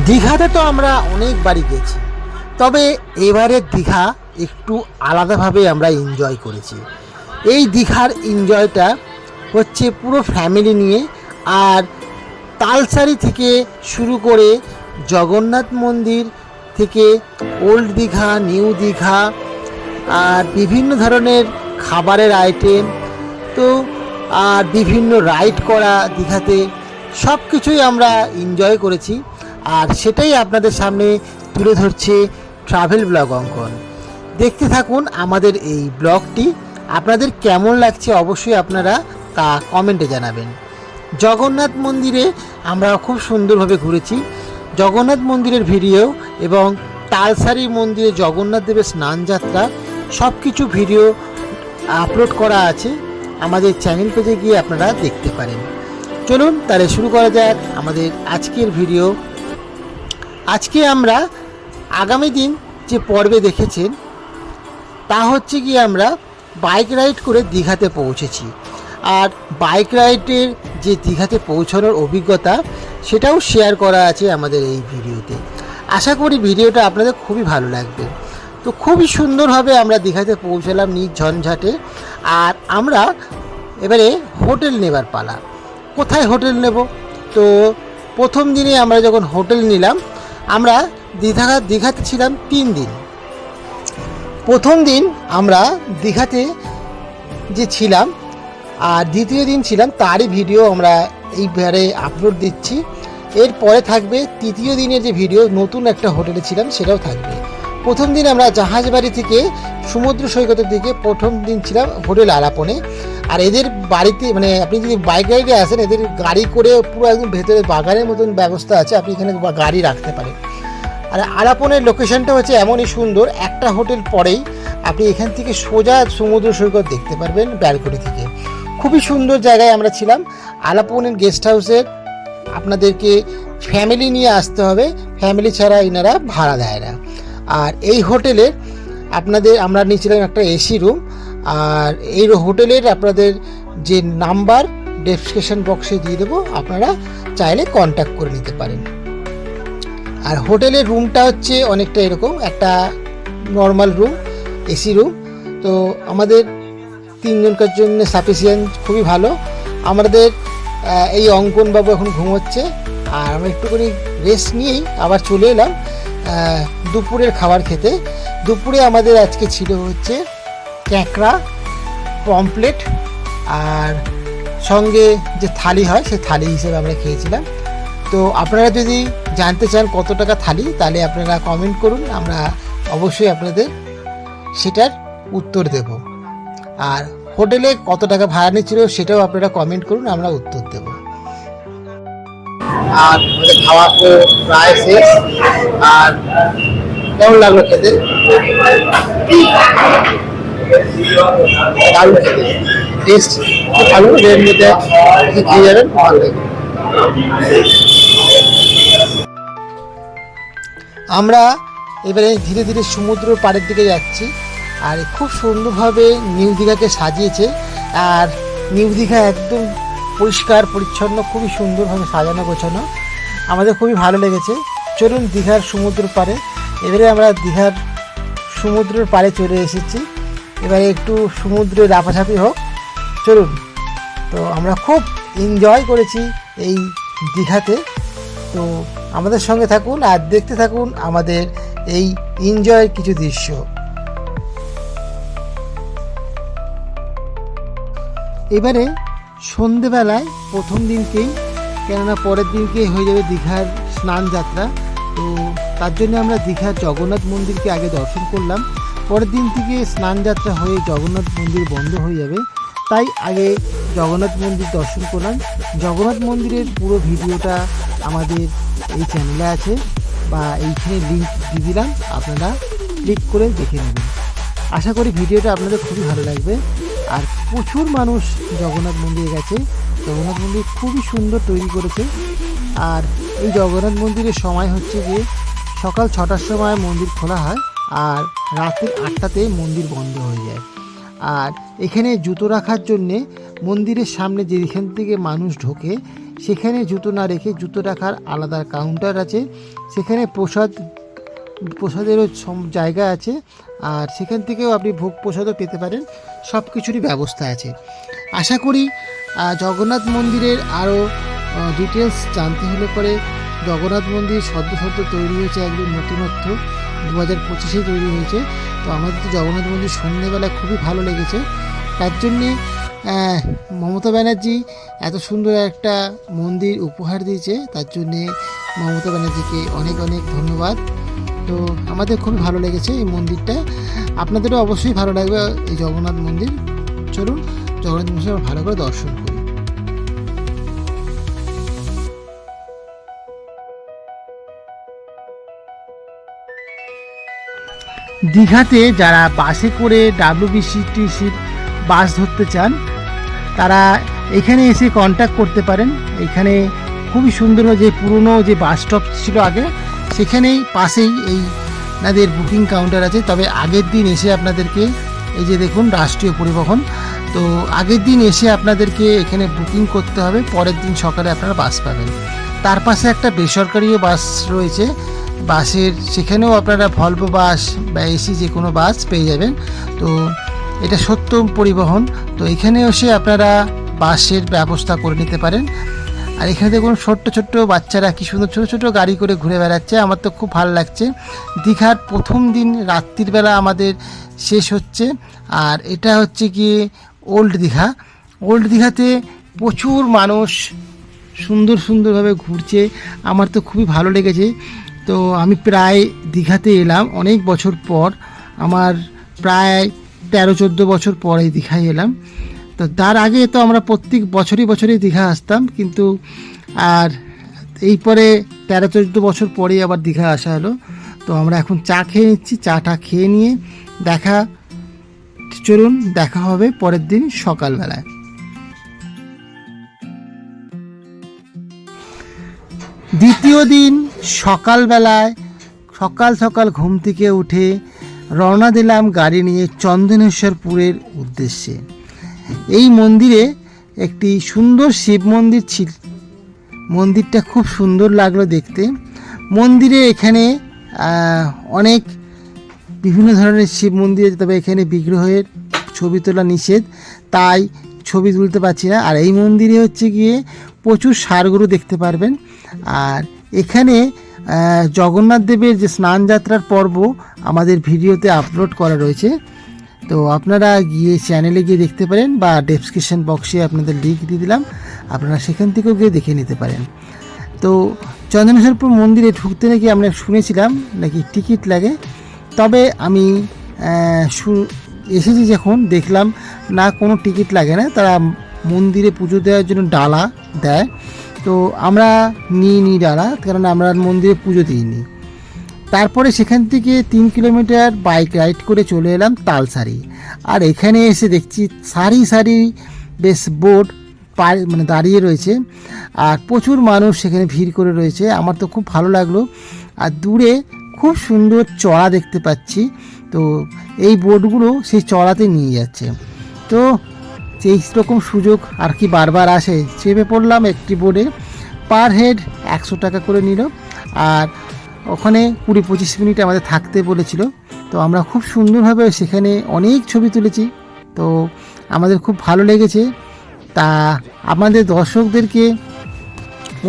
দীঘাতে তো আমরা অনেকবারই গেছি। তবে এবারের দীঘা একটু আলাদাভাবে আমরা এনজয় করেছি। এই দীঘার এনজয়টা হচ্ছে পুরো ফ্যামিলি নিয়ে আর তালসারি থেকে শুরু করে জগন্নাথ মন্দির থেকে ওল্ড দীঘা নিউ দীঘা আর বিভিন্ন ধরনের খাবারের আইটেম তো আর বিভিন্ন রাইড করা দীঘাতে সব কিছুই আমরা এনজয় করেছি। আর সেটাই আপনাদের সামনে তুলে ধরছে ট্রাভেল ব্লগ অঙ্কন। দেখতে থাকুন আমাদের এই ব্লগটি আপনাদের কেমন লাগছে অবশ্যই আপনারা তা কমেন্টে জানাবেন। জগন্নাথ মন্দিরে আমরা খুব সুন্দরভাবে ঘুরেছি। জগন্নাথ মন্দিরের ভিডিও এবং তালসারি মন্দিরে জগন্নাথ দেবের স্নানযাত্রা সব কিছু ভিডিও আপলোড করা আছে আমাদের চ্যানেল পেজে গিয়ে আপনারা দেখতে পারেন। চলুন তাহলে শুরু করা যাক আমাদের আজকের ভিডিও আজকে আমরা আগামী দিন যে পর্বে দেখেছেন, তা হচ্ছে কি আমরা বাইক রাইড করে দীঘাতে পৌঁছেছি। আর বাইক রাইডের যে দীঘাতে পৌঁছানোর অভিজ্ঞতা, সেটাও শেয়ার করা আছে আমাদের এই ভিডিওতে। আশা করি ভিডিওটা আপনাদের খুবই ভালো লাগবে। তো খুবই সুন্দরভাবে আমরা দীঘাতে পৌঁছালাম নিজ ঝঞ্ঝাটে। আর আমরা এবারে হোটেল নেবার পালা। কোথায় হোটেল নেব? তো প্রথম দিনে আমরা যখন হোটেল নিলাম আমরা দীঘা দীঘাতে ছিলাম তিন দিন। প্রথম দিন আমরা দীঘাতে যে ছিলাম, আর দ্বিতীয় দিন ছিলাম, তারই ভিডিও আমরা এইবারে আপলোড দিচ্ছি। এরপরে থাকবে তৃতীয় দিনের যে ভিডিও নতুন একটা হোটেলে ছিলাম, সেটাও থাকবে। প্রথম দিন আমরা জাহাজবাড়ি থেকে সমুদ্র সৈকতের দিকে প্রথম দিন ছিলাম হোটেল আলাপনে। আর এদের বাড়িতে মানে আপনি যদি বাইক রাইডে আসেন, এদের গাড়ি করে পুরো একদম ভেতরে বাগানের মতন ব্যবস্থা আছে, আপনি এখানে গাড়ি রাখতে পারেন। আর আলাপনের লোকেশনটা হচ্ছে এমনই সুন্দর, একটা হোটেল পরেই আপনি এখান থেকে সোজা সমুদ্র সৈকত দেখতে পারবেন ব্যালকনি থেকে। খুবই সুন্দর জায়গায় আমরা ছিলাম। আলাপনের গেস্ট হাউসের আপনাদেরকে ফ্যামিলি নিয়ে আসতে হবে। ফ্যামিলি ছাড়া এনারা ভাড়া দেয় না। আর এই হোটেলের আপনাদের, আমরা নিয়েছিলাম একটা এসি রুম আর এই হোটেলের আপনাদের যে নাম্বার ডেসক্রিপশন বক্সে দিয়ে দেবো, আপনারা চাইলে কন্ট্যাক্ট করে নিতে পারেন। আর হোটেলের রুমটা হচ্ছে অনেকটা এরকম, একটা নর্মাল রুম এসি রুম তো আমাদের তিনজনকার জন্য সাফিসিয়েন্ট খুবই ভালো। আমাদের এই অঙ্কনবাবু এখন ঘুমোচ্ছে, আর আমরা একটুখানি রেস্ট নিয়েই আবার চলে এলাম। দুপুরের খাবার খেতে। দুপুরে আমাদের আজকে ছিল হচ্ছে ক্যাঁকড়া পমপ্লেট আর সঙ্গে যে থালি হয় সেই থালি হিসেবে আমরা খেয়েছিলাম। তো আপনারা যদি জানতে চান কত টাকা থালি, তাহলে আপনারা কমেন্ট করুন। আমরা অবশ্যই আপনাদের সেটার উত্তর দেব। আর হোটেলে কত টাকা ভাড়া নিচ্ছিল, সেটাও আপনারা কমেন্ট করুন, আমরা উত্তর আর আমাদের খাওয়া তো প্রায় শেষ। আর কেমন লাগল খেতে? দারুণ খেতে। টেস্ট ভালো মধ্যে খেয়ে যাবেন, ভালো আমরা এবারে ধীরে ধীরে সমুদ্র পাড়ের দিকে যাচ্ছি আর খুব সুন্দরভাবে নিউ দীঘাকে সাজিয়েছে। আর নিউ দীঘা একদম পরিষ্কার, পরিচ্ছন্ন, খুবই সুন্দরভাবে সাজানো, গোছানো। আমাদের খুবই ভালো লেগেছে। চলুন দীঘার সমুদ্র পারে এবারে আমরা দীঘার সমুদ্রের পাড়ে চলে এসেছি। এবারে একটু সমুদ্রে লাফাঝাপি হোক। চলুন। তো আমরা খুব এনজয় করেছি এই দীঘাতে। তো আমাদের সঙ্গে থাকুন আর দেখতে থাকুন আমাদের এই এনজয়ের কিছু দৃশ্য। এবারে সন্ধেবেলায় প্রথম দিনকেই, কেননা পরের দিনকেই হয়ে যাবে দীঘার স্নান যাত্রা। তো তার জন্য আমরা দীঘার জগন্নাথ মন্দিরকে আগে দর্শন করলাম। পরের দিন থেকে স্নান যাত্রা হয়ে জগন্নাথ মন্দির বন্ধ হয়ে যাবে। তাই আগে জগন্নাথ মন্দির দর্শন করলাম। জগন্নাথ মন্দিরের পুরো ভিডিওটা আমাদের এই চ্যানেলে আছে বা এইখানে লিঙ্ক দিয়ে দিলাম। আপনারা ক্লিক করে দেখে নেবেন। আশা করি ভিডিওটা আপনাদের খুবই ভালো লাগবে। আর প্রচুর মানুষ জগন্নাথ মন্দিরে গেছে। জগন্নাথ মন্দির খুবই সুন্দর তৈরি করেছে। আর এই জগন্নাথ মন্দিরের সময় হচ্ছে যে সকাল ছটার সময় মন্দির খোলা হয় আর রাত্রি আটটাতে মন্দির বন্ধ হয়ে যায়। আর এখানে জুতো রাখার জন্যে মন্দিরের সামনে যেখান থেকে মানুষ ঢোকে, সেখানে জুতো না রেখে জুতো রাখার আলাদা কাউন্টার আছে। সেখানে প্রসাদ, প্রসাদেরও জায়গা আছে। আর সেখান থেকেও আপনি ভোগ প্রসাদও পেতে পারেন। সব কিছুরই ব্যবস্থা আছে। আশা করি জগন্নাথ মন্দিরের আরও ডিটেলস জানতে হলে পরে জগন্নাথ মন্দির সদ্য সদ্য তৈরি হয়েছে একদম নতুনত্ব দু হাজার পঁচিশে তৈরি হয়েছে। তো আমাদের তো জগন্নাথ মন্দির সন্ধ্যেবেলা খুবই ভালো লেগেছে। তার জন্যে মমতা ব্যানার্জি এত সুন্দর একটা মন্দির উপহার দিয়েছে। তার জন্যে মমতা ব্যানার্জিকে অনেক অনেক ধন্যবাদ। তো আমাদের খুব ভালো লেগেছে এই মন্দিরটা। আপনাদেরও অবশ্যই ভালো লাগবে এই জগন্নাথ মন্দির। চলুন জগন্নাথ মন্দির ভালো করে দর্শন করি। দীঘাতে যারা বাসে করে ডাব্লিউবিসিটিসির বাস ধরতে চান, তারা এখানে এসে কন্ট্যাক্ট করতে পারেন। এখানে খুবই সুন্দর যে পুরনো যে বাস স্টপ ছিল আগে সেখানেই পাশেই এই আপনাদের বুকিং কাউন্টার আছে। তবে আগের দিন এসে আপনাদেরকে এই যে দেখুন, রাষ্ট্রীয় পরিবহন। তো আগের দিন এসে আপনাদেরকে এখানে বুকিং করতে হবে। পরের দিন সকালে আপনারা বাস পাবেন। তার পাশে একটা বেসরকারিও বাস রয়েছে। বাসের সেখানেও আপনারা ভলভো বাস বা এসি যে কোনো বাস পেয়ে যাবেন। তো এটা সত্যম পরিবহন। তো এখানে এসে আপনারা বাসের ব্যবস্থা করে নিতে পারেন। আর এখানে দেখুন ছোট্ট ছোট্ট বাচ্চারা কি সুন্দর ছোটো ছোটো গাড়ি করে ঘুরে বেড়াচ্ছে। আমার তো খুব ভালো লাগছে। দীঘার প্রথম দিন রাত্রির বেলা আমাদের শেষ হচ্ছে। আর এটা হচ্ছে গিয়ে ওল্ড দীঘা। ওল্ড দীঘাতে প্রচুর মানুষ সুন্দর সুন্দরভাবে ঘুরছে। আমার তো খুবই ভালো লেগেছে। তো আমি প্রায় দীঘাতে এলাম অনেক বছর পর। আমার প্রায় তেরো চোদ্দ বছর পর দীঘায় এলাম। তো তার আগে তো আমরা প্রত্যেক বছরই বছরই দীঘা আসতাম, কিন্তু আর এই পরে তেরো চোদ্দ বছর পরেই আবার দীঘা আসা হলো। তো আমরা এখন চা খেয়ে নিচ্ছি, চাটা খেয়ে নিয়ে দেখা, চলুন দেখা হবে পরের দিন সকালবেলায়। দ্বিতীয় দিন সকালবেলায় সকাল সকাল ঘুম থেকে উঠে রওনা দিলাম গাড়ি নিয়ে চন্দনেশ্বরপুরের উদ্দেশ্যে। এই মন্দিরে একটি সুন্দর শিব মন্দির ছিল। মন্দিরটা খুব সুন্দর লাগল দেখতে। মন্দিরে এখানে অনেক বিভিন্ন ধরনের শিব মন্দির আছে, তবে এখানে বিগ্রহের ছবি তোলা নিষেধ, তাই ছবি তুলতে পারছি না। আর এই মন্দিরে হচ্ছে গিয়ে প্রচুর সারগুরু দেখতে পারবেন। আর এখানে জগন্নাথ দেবের যে স্নান যাত্রার পর্ব আমাদের ভিডিওতে আপলোড করা রয়েছে। তো আপনারা গিয়ে চ্যানেলে গিয়ে দেখতে পারেন বা ডেসক্রিপশন বক্সে আপনাদের লিঙ্ক দিয়ে দিলাম। আপনারা সেখান থেকেও গিয়ে দেখে নিতে পারেন। তো চন্দনেশ্বরপুর মন্দিরে ঢুকতে নাকি আমরা শুনেছিলাম নাকি টিকিট লাগে। তবে আমি এসেছি যখন দেখলাম না কোনো টিকিট লাগে না। তারা মন্দিরে পুজো দেওয়ার জন্য ডালা দেয়। তো আমরা নিই নি ডালা, কারণ আমরা মন্দিরে পুজো দিইনি। তারপরে সেখান থেকে তিন কিলোমিটার বাইক রাইড করে চলে এলাম তালসারি। আর এখানে এসে দেখছি সারি সারি বেশ বোট মানে দাঁড়িয়ে রয়েছে। আর প্রচুর মানুষ সেখানে ভিড় করে রয়েছে। আমার তো খুব ভালো লাগল। আর দূরে খুব সুন্দর চড়া দেখতে পাচ্ছি। তো এই বোটগুলো সেই চড়াতে নিয়ে যাচ্ছে। তো এই রকম সুযোগ আর কি বারবার আসে। চেপে পড়লাম একটি বোর্ডে পার হেড একশো টাকা করে নিল। আর ওখানে কুড়ি পঁচিশ মিনিট আমাদের থাকতে বলেছিল। তো আমরা খুব সুন্দরভাবে সেখানে অনেক ছবি তুলেছি। তো আমাদের খুব ভালো লেগেছে। তা আমাদের দর্শকদেরকে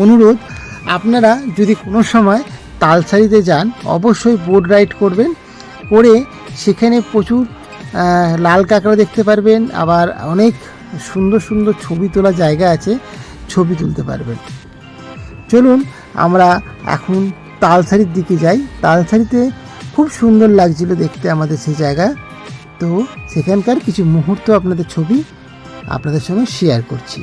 অনুরোধ, আপনারা যদি কোনো সময় তালসারিতে যান, অবশ্যই বোট রাইড করবেন। করে সেখানে প্রচুর লাল কাঁকড়া দেখতে পারবেন। আবার অনেক সুন্দর সুন্দর ছবি তোলা জায়গা আছে, ছবি তুলতে পারবেন। চলুন, আমরা এখন তালসারির দিকে যাই। তালসারিতে খুব সুন্দর লাগছিল দেখতে আমাদের সেই জায়গা। তো সেখানকার কিছু মুহূর্ত আপনাদের ছবি আপনাদের সঙ্গে শেয়ার করছি।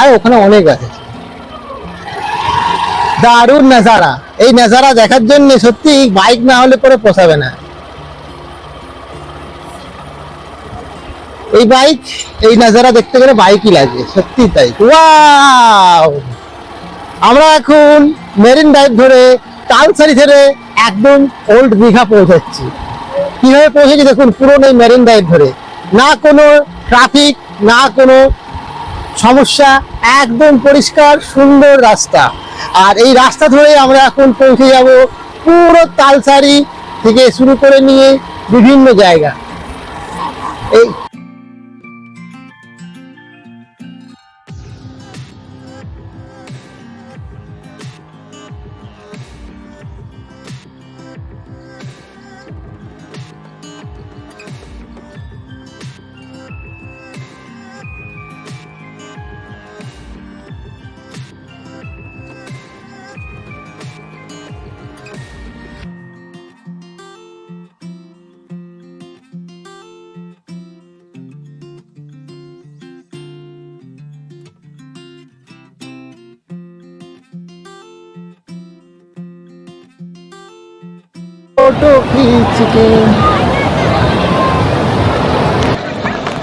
আর ওখানে অনেক আছে। দারুণ নাজারা। এই নাজারা দেখার জন্য সত্যি বাইক না হলে পরে পোষাবে না। এই বাইক, এই নাজারা দেখতে গেলে বাইকই লাগে, সত্যি তাই। ওয়াও! আমরা এখন মেরিন ড্রাইভ ধরে তালসারি ধরে একদম ওল্ড দীঘা পৌঁছাচ্ছি। কীভাবে পৌঁছেছি দেখুন, পুরনো মেরিন ড্রাইভ ধরে। না কোনো ট্রাফিক, না কোনো সমস্যা একদম পরিষ্কার, সুন্দর রাস্তা। আর এই রাস্তা ধরে আমরা এখন পৌঁছে যাব পুরো তালসারি থেকে শুরু করে নিয়ে বিভিন্ন জায়গা। এই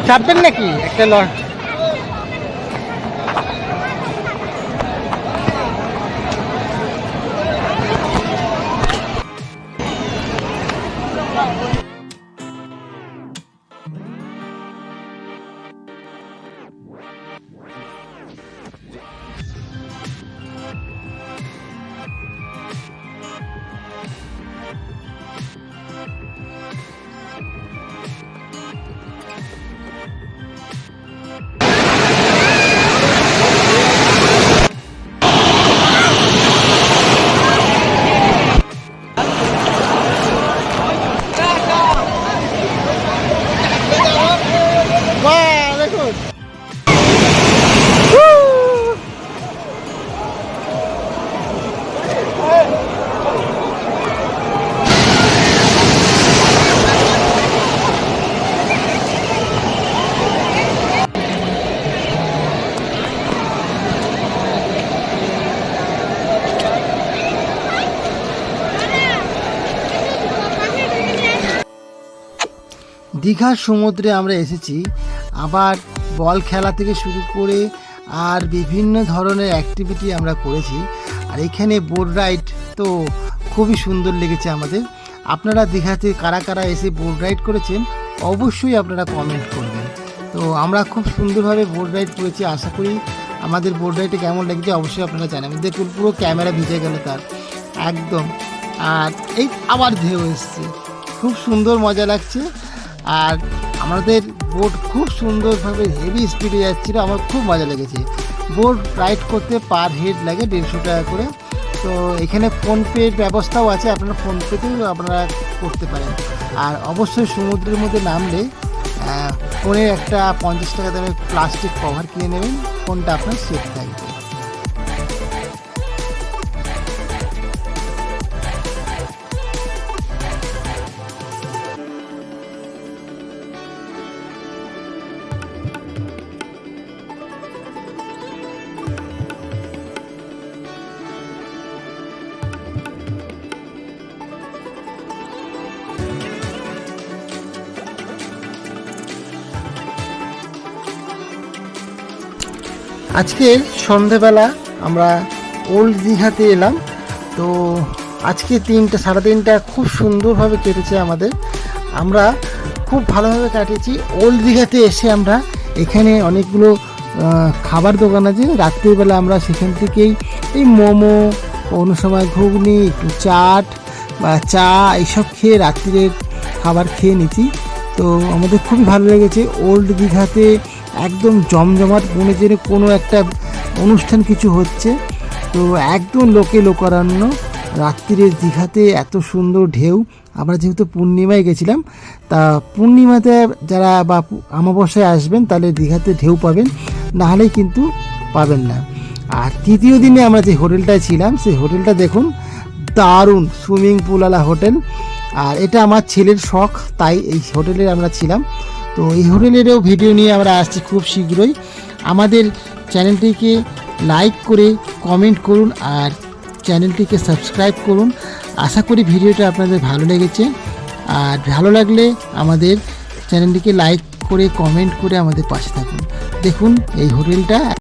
চাপবেন নাকি? একটা লট দীঘার সমুদ্রে আমরা এসেছি। আবার বল খেলা থেকে শুরু করে আর বিভিন্ন ধরনের অ্যাক্টিভিটি আমরা করেছি। আর এখানে বোট রাইড তো খুবই সুন্দর লেগেছে আমাদের। আপনারা দীঘাতে কারা কারা এসে বোট রাইড করেছেন, অবশ্যই আপনারা কমেন্ট করবেন। তো আমরা খুব সুন্দরভাবে বোট রাইড করেছি, আশা করি আমাদের বোট রাইডে কেমন লেগেছে অবশ্যই আপনারা জানাবেন। দেখুন, পুরো ক্যামেরা ভিজে গেল তার। একদম। আর এই আবার ঢেউ এসছে। খুব সুন্দর মজা লাগছে। আর আমাদের বোট খুব সুন্দরভাবে হেভি স্পিডে যাচ্ছিল, আমার খুব মজা লেগেছে। বোট রাইড করতে পার হেড লাগে দেড়শো টাকা করে। তো এখানে ফোনপের ব্যবস্থাও আছে, আপনারা ফোনপেতেও আপনারা করতে পারেন। আর অবশ্যই সমুদ্রের মধ্যে নামলে ফোনের একটা পঞ্চাশ টাকা দামের প্লাস্টিক কভার কিনে নেবেন ফোনটা আপনার সেফ থাকবে। আজকে সন্ধেবেলা আমরা ওল্ড দীঘাতে এলাম। তো আজকে তিনটা সাড়ে তিনটা খুব সুন্দরভাবে কেটেছে আমাদের। আমরা খুব ভালোভাবে কাটিয়েছি। ওল্ড দীঘাতে এসে আমরা এখানে অনেকগুলো খাবার দোকান আছে। রাত্রিবেলা আমরা সেখান থেকেই এই মোমো অন্য সময় ঘুগনি, একটু চাট বা চা এইসব খেয়ে রাত্রিরের খাবার খেয়ে নিচ্ছি তো আমাদের খুবই ভালো লেগেছে। ওল্ড দীঘাতে একদম জমজমাট মনে যেন কোনো একটা অনুষ্ঠান কিছু হচ্ছে। তো একদম লোকে লোকারণ্য। রাত্রিরের দীঘাতে এত সুন্দর ঢেউ। আমরা যেহেতু পূর্ণিমায় গেছিলাম, তা পূর্ণিমাতে যারা বা অমাবস্যায় আসবেন, তাহলে দীঘাতে ঢেউ পাবেন নাহলে কিন্তু পাবেন না। আর তৃতীয় দিনে আমরা যে হোটেলটায় ছিলাম, সেই হোটেলটা দেখুন, দারুণ সুইমিং পুলওয়ালা হোটেল। আর এটা আমার ছেলের শখ, তাই এই হোটেলে আমরা ছিলাম। তো এই হোটেলেরও ভিডিও নিয়ে আমরা আসছি খুব শীঘ্রই। আমাদের চ্যানেলটিকে লাইক করে কমেন্ট করুন আর চ্যানেলটিকে সাবস্ক্রাইব করুন। আশা করি ভিডিওটা আপনাদের ভালো লেগেছে। আর ভালো লাগলে আমাদের চ্যানেলটিকে লাইক করে, কমেন্ট করে আমাদের পাশে থাকুন। দেখুন এই হোটেলটা।